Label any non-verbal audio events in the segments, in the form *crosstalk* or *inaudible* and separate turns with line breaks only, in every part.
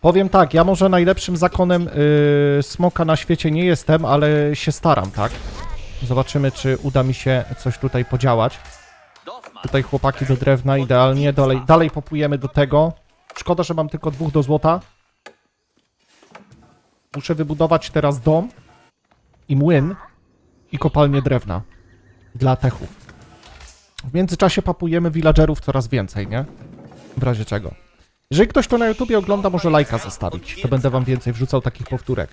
Powiem tak, ja może najlepszym zakonem y, smoka na świecie nie jestem, ale się staram, tak? Zobaczymy, czy uda mi się coś tutaj podziałać. Tutaj chłopaki do drewna idealnie, dalej, dalej popujemy do tego. Szkoda, że mam tylko dwóch do złota. Muszę wybudować teraz dom i młyn i kopalnię drewna dla techów. W międzyczasie papujemy villagerów coraz więcej, nie? W razie czego. Jeżeli ktoś to na YouTubie ogląda, może lajka zostawić. To będę wam więcej wrzucał takich powtórek.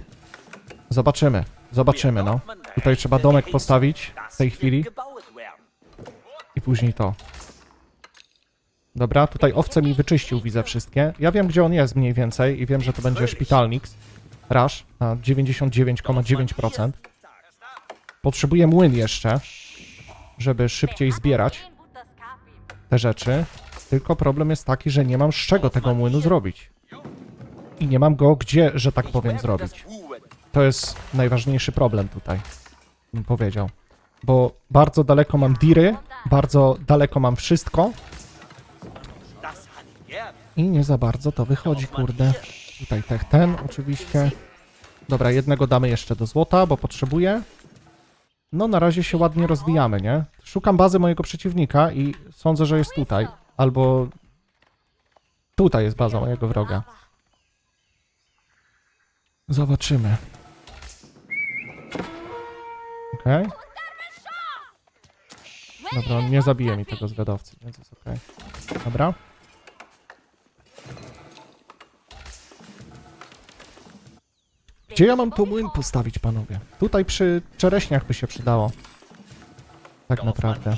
Zobaczymy. Zobaczymy, no. Tutaj trzeba domek postawić w tej chwili i później to. Dobra, tutaj owce mi wyczyścił, widzę wszystkie. Ja wiem, gdzie on jest mniej więcej i wiem, że to będzie szpitalnik. Rush na 99,9%. Potrzebuję młyn jeszcze, żeby szybciej zbierać te rzeczy. Tylko problem jest taki, że nie mam z czego tego młynu zrobić. I nie mam go gdzie, że tak powiem, zrobić. To jest najważniejszy problem tutaj, bym powiedział. Bo bardzo daleko mam diry, bardzo daleko mam wszystko i nie za bardzo to wychodzi, kurde. Tutaj tech ten oczywiście. Dobra, jednego damy jeszcze do złota, bo potrzebuję. No, na razie się ładnie rozwijamy, nie? Szukam bazy mojego przeciwnika i sądzę, że jest tutaj. Albo tutaj jest baza mojego wroga. Zobaczymy. Okej. Dobra, on nie zabije mi tego zwiadowcy, więc jest okej. Dobra. Gdzie ja mam tu młyn postawić, panowie? Tutaj przy czereśniach by się przydało. Tak naprawdę.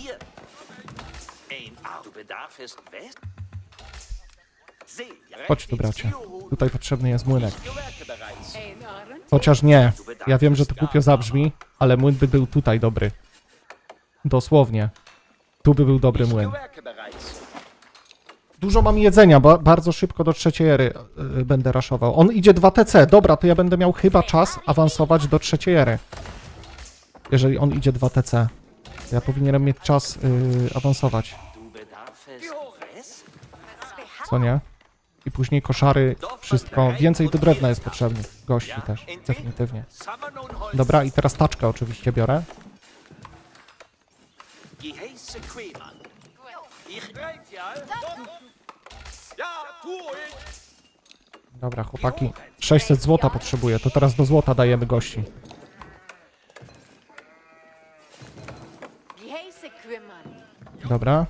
Chodź tu, bracie. Tutaj potrzebny jest młynek. Chociaż nie. Ja wiem, że to głupio zabrzmi, ale młyn by był tutaj dobry. Dosłownie. Tu by był dobry młyn. Dużo mam jedzenia, ba bardzo szybko do trzeciej ery y, będę raszował. On idzie 2TC. Dobra, to ja będę miał chyba czas awansować do trzeciej ery. Jeżeli on idzie 2TC. Ja powinienem mieć czas y, awansować. Co nie? I później koszary, wszystko. Więcej do drewna jest potrzebnych. Gości też, definitywnie. Dobra, i teraz taczkę oczywiście biorę. Dobra, chłopaki. 600 złota potrzebuję, to teraz do złota dajemy gości. Dobra.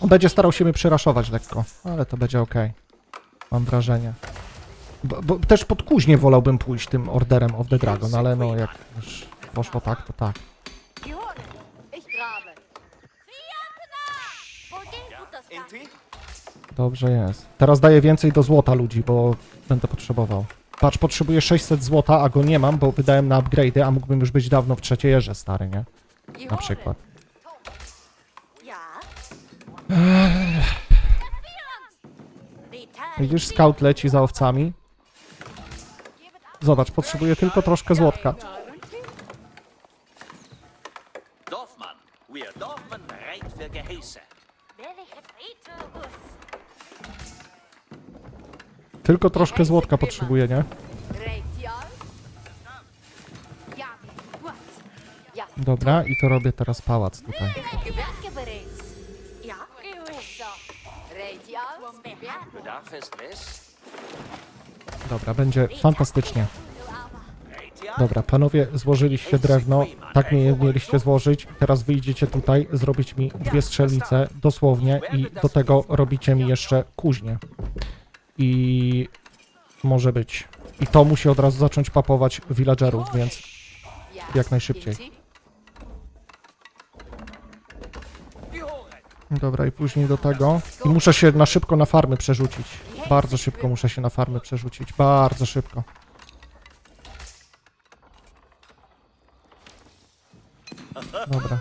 On będzie starał się mnie przyraszować lekko, ale to będzie ok. Mam wrażenie. Bo, bo też pod kuźnie wolałbym pójść tym orderem of the Dragon, ale no jak już poszło tak, to tak. Dobrze jest. Teraz daję więcej do złota ludzi, bo będę potrzebował. Patrz, potrzebuję 600 złota, a go nie mam, bo wydałem na upgrade'y, a mógłbym już być dawno w trzeciej erze, stary, nie? Na przykład. Widzisz, scout leci za owcami. Zobacz, potrzebuję tylko troszkę złotka. Tylko troszkę złotka potrzebuję, nie? Dobra, i to robię teraz pałac tutaj. Dobra, będzie fantastycznie. Dobra, panowie, złożyliście drewno. Tak mnie mieliście złożyć. Teraz wyjdziecie tutaj, zrobić mi dwie strzelnice, dosłownie, i do tego robicie mi jeszcze kuźnię. I może być. I to musi od razu zacząć papować villagerów, więc jak najszybciej. Dobra, i później do tego. I muszę się na szybko na farmy przerzucić. Bardzo szybko muszę się na farmy przerzucić. Bardzo szybko. Dobra.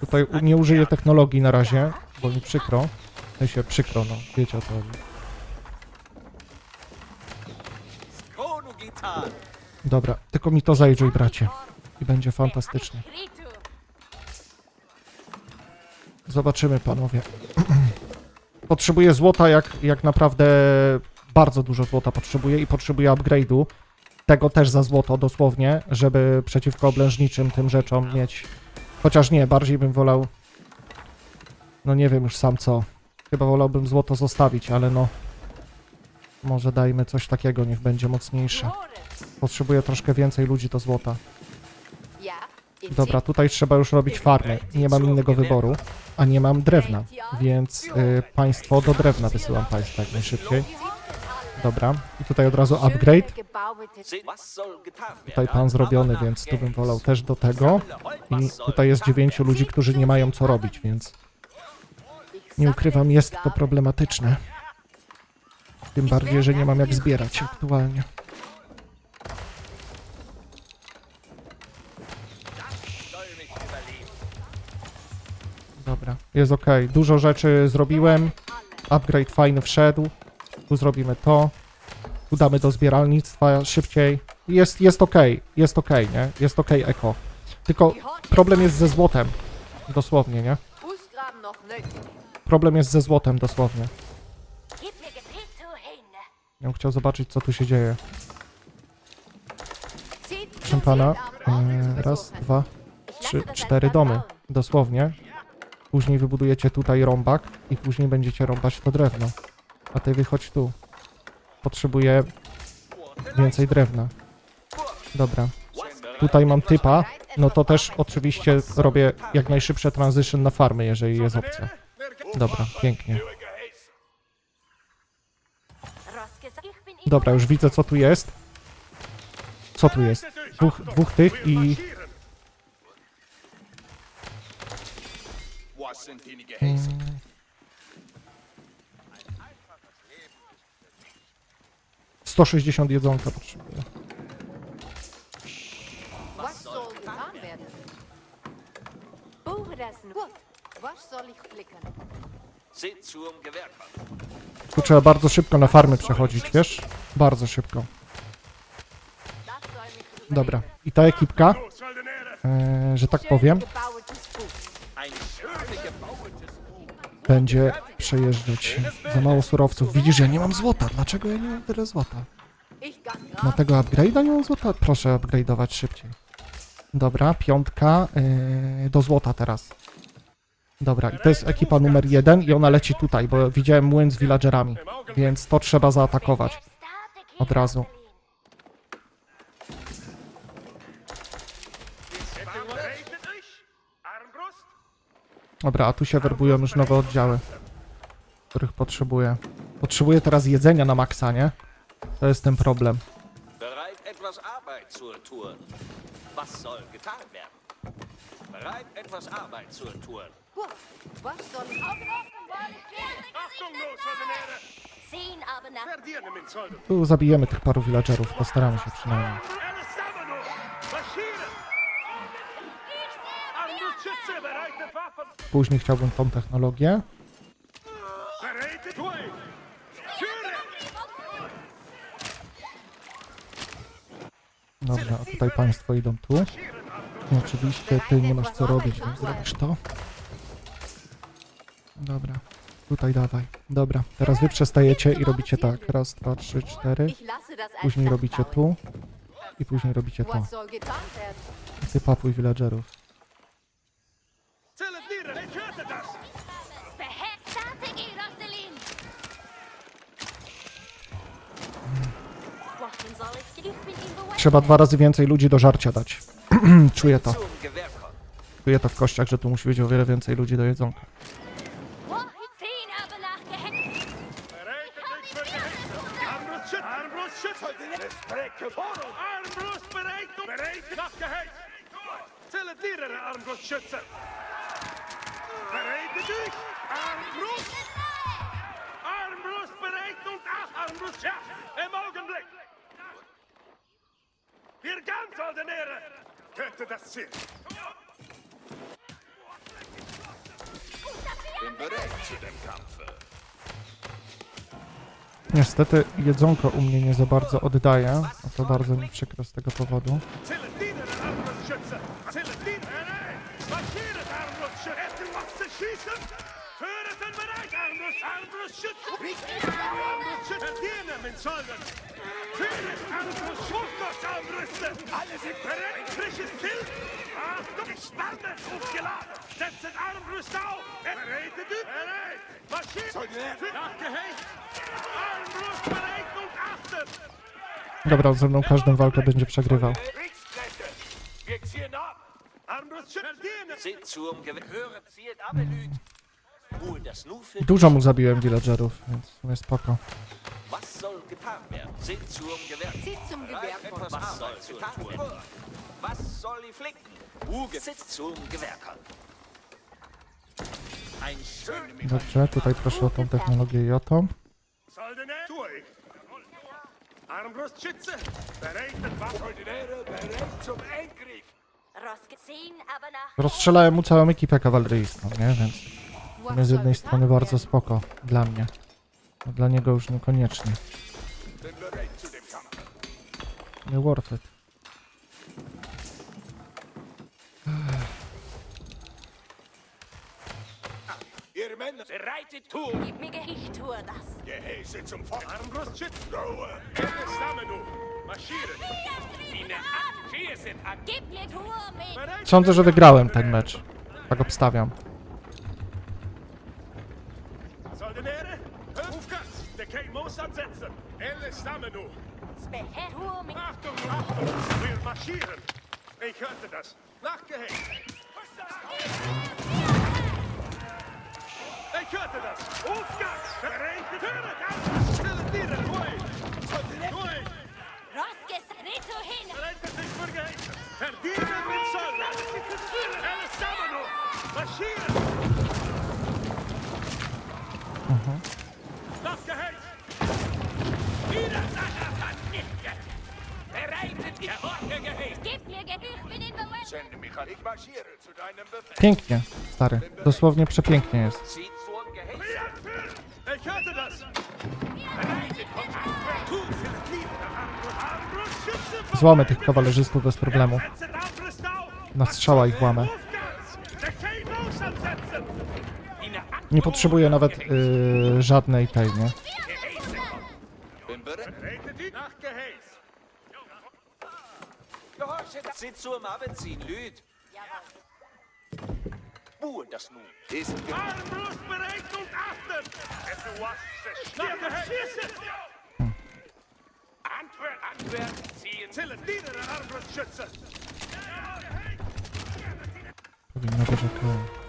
Tutaj nie użyję technologii na razie, bo mi przykro. To się przykro, no. Wiecie o co chodzi. Dobra, tylko mi to zajrzyj, bracie. I będzie fantastycznie. Zobaczymy, panowie. *clears throat* Potrzebuję złota jak, jak naprawdę bardzo dużo złota potrzebuję i potrzebuję upgrade'u. Tego też za złoto dosłownie, żeby przeciwko oblężniczym tym rzeczom mieć. Chociaż nie, bardziej bym wolał. No nie wiem już sam co. Chyba wolałbym złoto zostawić, ale no. Może dajmy coś takiego, niech będzie mocniejsze. Potrzebuję troszkę więcej ludzi do złota. Dobra, tutaj trzeba już robić farmy. Nie mam innego wyboru, a nie mam drewna, więc y, państwo do drewna wysyłam państwa jak najszybciej. Dobra, i tutaj od razu upgrade. Tutaj pan zrobiony, więc tu bym wolał też do tego. I tutaj jest dziewięciu ludzi, którzy nie mają co robić, więc nie ukrywam, jest to problematyczne. Tym bardziej, że nie mam jak zbierać aktualnie. Jest ok. Dużo rzeczy zrobiłem. Upgrade fajny wszedł. Tu zrobimy to. Tu damy do zbieralnictwa szybciej. Jest, jest ok, jest ok, nie? Jest ok eko. Tylko problem jest ze złotem. Dosłownie, nie? Problem jest ze złotem, dosłownie. Ja bym chciał zobaczyć, co tu się dzieje. Proszę pana, e, raz, dwa, trzy, cztery domy. Dosłownie. Później wybudujecie tutaj rąbak i później będziecie rąbać to drewno. A ty wychodź tu. Potrzebuję więcej drewna. Dobra. Tutaj mam typa. No to też oczywiście robię jak najszybsze transition na farmy, jeżeli jest opcja. Dobra, pięknie. Dobra, już widzę co tu jest. Co tu jest? Dwóch, dwóch tych i...
Sind die Geheißen?
Mm. Sto sześćdziesiąt jedzonka potrzebuję.
Was soll getan werden?
Buche das nur.
Gut, was soll ich flicken?
Seht zum Gewehrkampf.
Tu trzeba bardzo szybko na farmy przechodzić, wiesz? Bardzo szybko.
Das soll mich
Dobra. I ta ekipka, e, że tak powiem, będzie przejeżdżać. Za mało surowców. Widzisz, ja nie mam złota. Dlaczego ja nie mam tyle złota? Na tego upgrade'a nie mam złota? Proszę upgrade'ować szybciej. Dobra, piątka yy, do złota teraz. Dobra, i to jest ekipa numer jeden i ona leci tutaj, bo widziałem młyn z villagerami, więc to trzeba zaatakować od razu. Dobra, a tu się werbują już nowe oddziały, których potrzebuję. Potrzebuję teraz jedzenia na maksa, nie? To jest ten problem. Tu zabijemy tych paru villagerów, postaramy się przynajmniej. Później chciałbym tą technologię. Dobra, a tutaj państwo idą tu. I oczywiście ty nie masz co robić, więc zrobisz to. Dobra, tutaj dawaj. Dobra, teraz wy przestajecie i robicie tak. Raz, dwa, trzy, cztery. Później robicie tu. I później robicie to. Ty papuj villagerów. Trzeba dwa razy więcej ludzi do żarcia dać. *clears throat* Czuję to. Czuję to w kościach, że tu musi być o wiele więcej ludzi do jedzonka.
Armbrust bereit und ach, Armbrust, ja! Im Augenblick! Wir ganz, Soldatäre! Könnte das Ziel! Bin bereit zu dem Kampfe.
Niestety jedzonko u mnie nie za bardzo oddaje, a to bardzo mi przykro z tego powodu.
Zählet nieder, Armbrustschütze! Zählet nieder! Marschiert, Armbrustschütze! Essen, was zu schießen! Führet den bereit, Armbrust! Armbrustschütze! Armbrustschütze! Dienen mit Soldaten! Fünf Armbrust! Schwurgott Armbrüste! Alle sind bereit! Frisches Till! Achtung! Spanne! Aufgeladen! Setzen Armbrüste auf! Bereit! Bereit! Maschinen! Nachgehängt! Armbrust bereit und achtet!
Dobra, ze mną każdą walkę będzie przegrywał.
Kriegskräfte! Wir ziehen ab!
Armbrustschütze! Dienen!
Sind zum
Dużo mu zabiłem villagerów, więc w sumie spoko. Dobrze, tutaj proszę o tą technologię i o tą. Rozstrzelałem mu całą ekipę kawaleryjską, nie? Więc
Was
z jednej strony bardzo spoko dla mnie. A dla niego już niekoniecznie. Nie worth it. Sądzę, że wygrałem ten mecz. Tak obstawiam.
Der Kay muss ansetzen! Alle Samen nun!
Beher Tour mit.
Achtung, Achtung! Wir marschieren! Ich hörte das! Nachgehängt! Ich hörte das! Aufwärts! Bereit! Höret auf! Stille Tiere! Ruhig! Ruhig!
Rozges Rito hin.
Bereitet sich für Gehäse! Verdienen mit Soll! Alle Samen nun! Marschieren!
Pięknie, stary. Dosłownie przepięknie jest. Złamy tych kawalerzystów bez problemu. Na strzała ich łamę. Nie potrzebuję nawet yy, żadnej tej, nie?
Bin bereit.
Bereitet die Nachgehäß!
Gehorchet. Sind zum Abziehen, Lüd. Wohl das nun. Ist
Armbrust bereit und achten! Es was Nachgehäß!
Antwerp, Antwerp, ziehen.
Zählen die der Armbrustschütze!
Powinno być okej.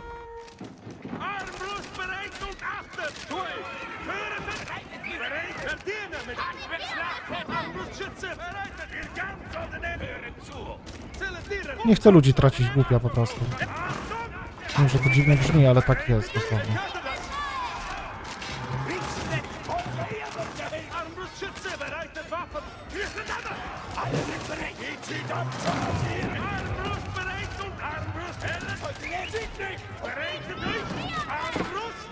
Armbrust bereit und achten! Tu ich! Hören bereit! Verdienen mit Schlag! Armbrustschütze! Bereitet ihr ganz Soldaten!
Hören zu.
Zählen die der
Nie chcę ludzi tracić głupia po prostu. Może to dziwnie brzmi, ale tak jest dosłownie.
Armbrustschütze, bereitet Waffen! Wir sind alle! Alle sind bereit! Geht sie ab! Armbrust bereit und nicht euch! Armbrust!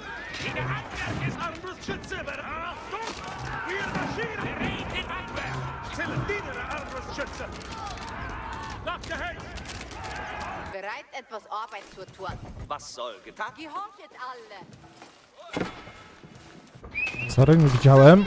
In der Handwerk Handwerk! Zählen die der Armbrustschütze! Nachgehängt!
Bereit, etwas Arbeit zu tun.
Was soll getan?
Gehorchet alle.
Sorry, nie widziałem.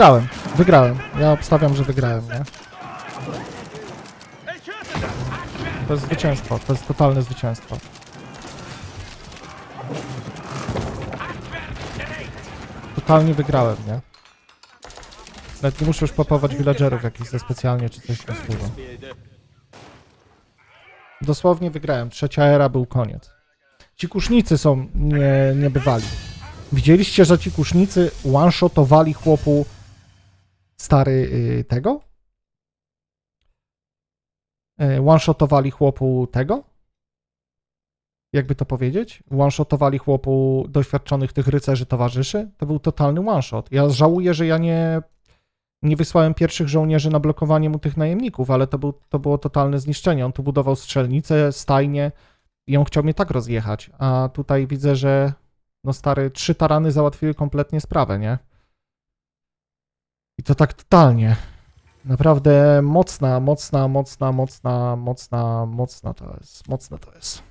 Wygrałem, wygrałem. Ja obstawiam, że wygrałem, nie? To jest zwycięstwo, to jest totalne zwycięstwo. Totalnie wygrałem, nie? Nawet nie muszę już popować villagerów jakichś za specjalnie czy coś w tym. Dosłownie wygrałem. Trzecia era był koniec. Ci kusznicy są nie, niebywali. Widzieliście, że ci kusznicy one-shotowali chłopu stary y, tego? Y, One-shotowali chłopu tego? Jakby to powiedzieć? One-shotowali chłopu doświadczonych tych rycerzy towarzyszy? To był totalny one-shot. Ja żałuję, że ja nie, nie wysłałem pierwszych żołnierzy na blokowanie mu tych najemników, ale to, był, to było totalne zniszczenie. On tu budował strzelnicę, stajnie i on chciał mnie tak rozjechać. A tutaj widzę, że No stary, trzy tarany załatwiły kompletnie sprawę, nie? I to tak totalnie. Naprawdę mocna, mocna, mocna, mocna, mocna, mocna to jest. Mocne to jest.